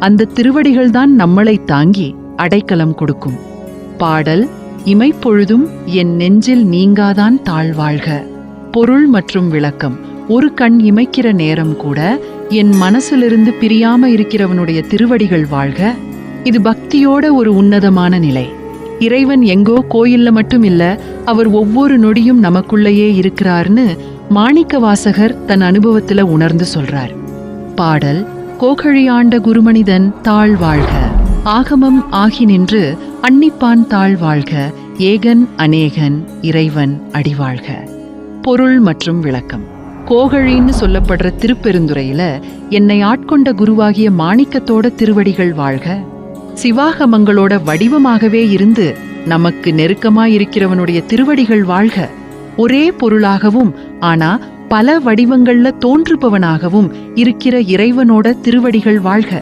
அந்த திருவடிகள்தான் நம்மளை தாங்கி அடைக்கலம் கொடுக்கும். பாடல் இமைப்பொழுதும் என் நெஞ்சில் நீங்காதான் தாழ்வாழ்க பொருள் மற்றும் விளக்கம் ஒரு கண் இமைக்கிற நேரம் கூட என் மனசிலிருந்து பிரியாம இருக்கிறவனுடைய திருவடிகள் வாழ்க. இது பக்தியோட ஒரு உன்னதமான நிலை. இறைவன் எங்கோ கோயில்ல மட்டும் இல்ல அவர் ஒவ்வொரு நொடியும் நமக்குள்ளேயே இருக்கிறார்னு மாணிக்க வாசகர் தன் அனுபவத்துல உணர்ந்து சொல்றார். பாடல் கோகழியாண்ட குருமனிதன் தாழ் வாழ்க. ஆகமம் ஆகி நின்று அன்னிப்பான் தாழ் வாழ்க. ஏகன் அநேகன் இறைவன் அடிவாழ்க பொருள் மற்றும் விளக்கம். கோகழின்னு சொல்லப்படுற திருப்பெருந்துறையில என்னை ஆட்கொண்ட குருவாகிய மாணிக்கத்தோட திருவடிகள் வாழ்க. சிவாகமங்களோட வடிவமாகவே இருந்து நமக்கு நெருக்கமாயிருக்கிறவனுடைய திருவடிகள் வாழ்க. ஒரே பொருளாகவும் ஆனா பல வடிவங்கள்ல தோன்றுபவனாகவும் இருக்கிற இறைவனோட திருவடிகள் வாழ்க.